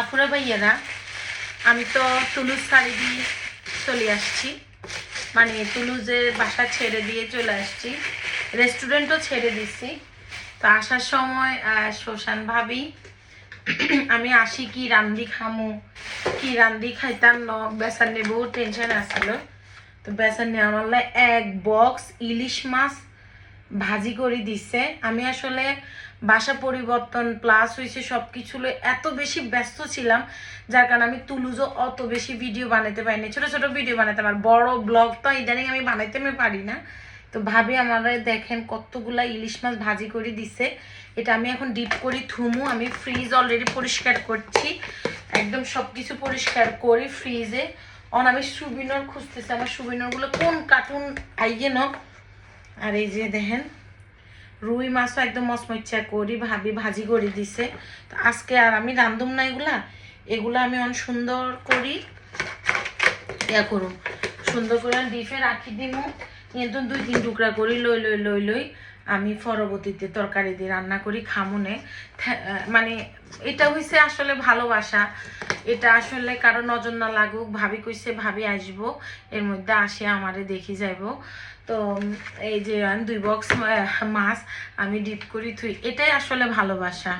আপুরা ভাইয়ারা, আমি তো তুলুজ শাড়ি দিয়ে চলে আসছি। মানে তুলুজের বাসা ছেড়ে দিয়ে চলে আসছি। রেস্টুরেন্টও ছেড়ে দিছি। তো আসার সময় শোষান ভাবি, আমি আসি কি রান্দি খামু, কি রান্দি খাইতাম ন বেসার নিয়ে বহু টেনশন আসছিল তো বেসার নিয়ে আমার এক বক্স ইলিশ মাছ ভাজি করে দিছে। আমি আসলে বাসা পরিবর্তন প্লাস হয়েছে সব কিছু এত বেশি ব্যস্ত ছিলাম, যার কারণে আমি তুলুজও অত বেশি ভিডিও বানাতে পারিনি। ছোট ছোট ভিডিও বানাতে আমার বড় ব্লগ তো ইদানিং আমি বানাইতে আমি পারি না। তো ভাবি আমার দেখেন কতগুলা ইলিশ মাছ ভাজি করে দিছে। এটা আমি এখন ডিপ করি থুমু। আমি ফ্রিজ অলরেডি পরিষ্কার করছি। একদম সব কিছু পরিষ্কার করি ফ্রিজে অন আমি সুবিনর খুঁজতেছি। আমার সুবিনরগুলো কোন কার্টুন আইয়ে ন। আর এই যে দেখেন, রুই মাছও একদম মসমচ্ছা করি, ভাবি ভাজি করে দিছে। তো আজকে আর আমি রান্ধুম না এগুলা এগুলা আমি অনেক সুন্দর করি, ইয়া করুন সুন্দর করে ডিপে রাখি দিমু। কিন্তু দুই তিন টুকরা করি, লই লই লই লই আমি পরবর্তীতে তরকারি দিয়ে রান্না করি, খামুনে। মানে এটা হইছে আসলে ভালোবাসা। এটা আসলে কারও নজর না লাগুক, ভাবি কইছে, ভাবি আসব, এর মধ্যে আসে, আমারে দেখি যাইব। তো এই যে, দুই বক্স মাছ আমি ডিপ করি, থুই। এটাই আসলে ভালোবাসা।